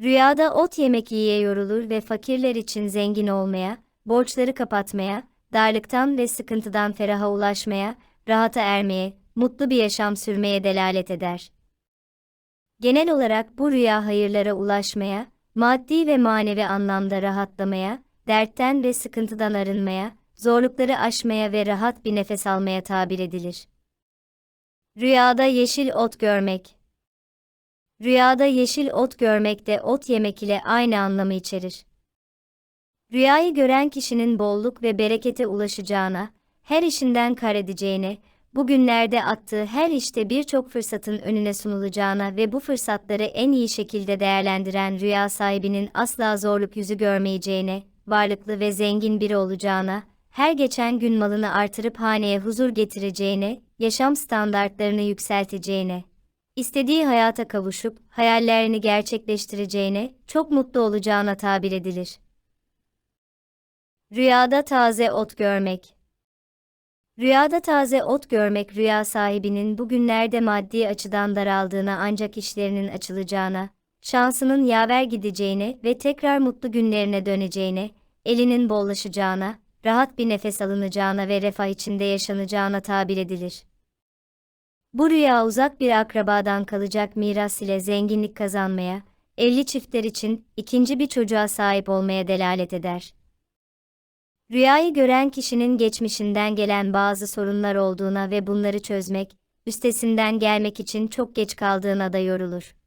Rüyada ot yemek yiye yorulur ve fakirler için zengin olmaya, borçları kapatmaya, darlıktan ve sıkıntıdan feraha ulaşmaya, rahata ermeye, mutlu bir yaşam sürmeye delalet eder. Genel olarak bu rüya hayırlara ulaşmaya, maddi ve manevi anlamda rahatlamaya, dertten ve sıkıntıdan arınmaya, zorlukları aşmaya ve rahat bir nefes almaya tabir edilir. Rüyada yeşil ot görmek Rüyada yeşil ot görmek de ot yemek ile aynı anlamı içerir. Rüyayı gören kişinin bolluk ve berekete ulaşacağına, her işinden kar edeceğine, bugünlerde attığı her işte birçok fırsatın önüne sunulacağına ve bu fırsatları en iyi şekilde değerlendiren rüya sahibinin asla zorluk yüzü görmeyeceğine, varlıklı ve zengin biri olacağına, her geçen gün malını artırıp haneye huzur getireceğine, yaşam standartlarını yükselteceğine, istediği hayata kavuşup hayallerini gerçekleştireceğine, çok mutlu olacağına tabir edilir. Rüyada taze ot görmek Rüyada taze ot görmek rüya sahibinin bugünlerde maddi açıdan daraldığına ancak işlerinin açılacağına, şansının yaver gideceğine ve tekrar mutlu günlerine döneceğine, elinin bollaşacağına, rahat bir nefes alınacağına ve refah içinde yaşanacağına tabir edilir. Bu rüya uzak bir akrabadan kalacak miras ile zenginlik kazanmaya, evli çiftler için ikinci bir çocuğa sahip olmaya delalet eder. Rüyayı gören kişinin geçmişinden gelen bazı sorunlar olduğuna ve bunları çözmek, üstesinden gelmek için çok geç kaldığına da yorulur.